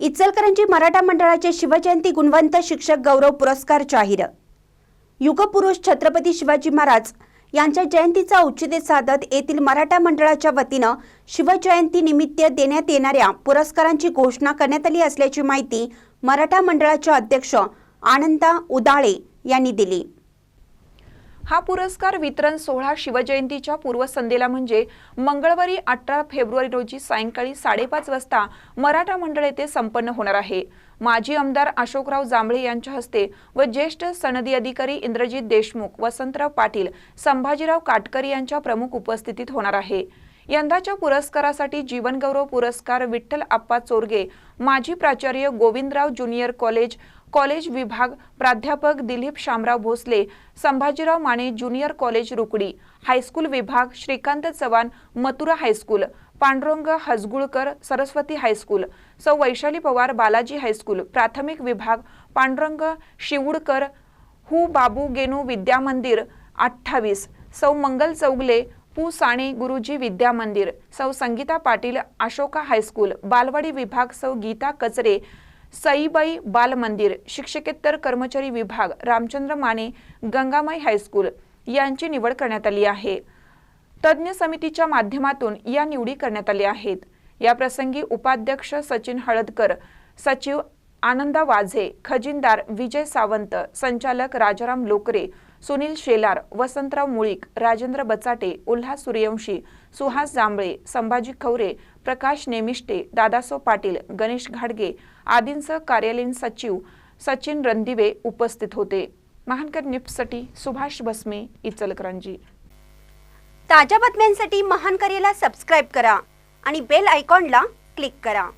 इचलकरंजी मराठा मंडळाचे शिवजयंती गुणवंत शिक्षक गौरव पुरस्कार जाहीर. युगपुरुष छत्रपती शिवाजी महाराज यांच्या जयंतीचा औचित्य साधत येथील मराठा मंडळाच्या वतीनं शिवजयंती निमित्त देण्यात येणाऱ्या पुरस्कारांची घोषणा करण्यात आली असल्याची माहिती मराठा मंडळाचे अध्यक्ष आनंदा उदाळे यांनी दिली. हा पुरस्कार वितरण सोहळा शिवजयंतीच्या पूर्वसंध्येला म्हणजे मंगळवारी अठरा फेब्रुवारी रोजी सायंकाळी साडेपाच वाजता मराठा मंडळ येथे संपन्न होणार आहे. माजी आमदार अशोकराव जांभळे यांच्या हस्ते व ज्येष्ठ सनदी अधिकारी इंद्रजित देशमुख वसंतराव पाटील संभाजीराव काटकर यांच्या प्रमुख उपस्थितीत होणार आहे. यंदाच्या पुरस्कारासाठी जीवनगौरव पुरस्कार विठ्ठल आप्पा चोरगे माजी प्राचार्य गोविंदराव ज्युनियर कॉलेज कॉलेज विभाग प्राध्यापक Dilip Shamrao Bhosale Sambhajirao Mane junior college Rukdi high school विभाग Shrikant Chavan Mathura high school Pandurang Hajgulkar Saraswati high school सौ वैशाली पवार बालाजी हायस्कूल प्राथमिक विभाग पांडुरंग शिवूडकर हु बाबू गेनू विद्या मंदिर अठ्ठावीस सौ मंगल चौगले पू साणे गुरुजी विद्या मंदिर सौ संगीता पाटील अशोका हायस्कूल बालवाडी विभाग सौ गीता कचरे सईबाई बाल मंदिर शिक्षकेतर कर्मचारी विभाग रामचंद्र माने गंगामाई हायस्कूल यांची निवड करण्यात आली आहे. तज्ज्ञ समितीच्या माध्यमातून या निवडी करण्यात आल्या आहेत. या प्रसंगी उपाध्यक्ष सचिन हळदकर सचिव आनंदा वाझे खजिनदार विजय सावंत संचालक राजाराम लोकरे सुनील शेलार वसंतराव मुळीक राजेंद्र बचाटे उल्हास सूर्यवंशी सुहास जांभळे संभाजी खवरे प्रकाश नेमिष्टे दादासो पाटील गणेश घाडगे आदींसह कार्यालयीन सचिव सचिन रणदिवे उपस्थित होते. महानकर निप्ससाठी सुभाष बसमे इचलकरंजी. ताज्या बातम्यांसाठी महान सबस्क्राईब करा आणि बेल आयकॉनला क्लिक करा.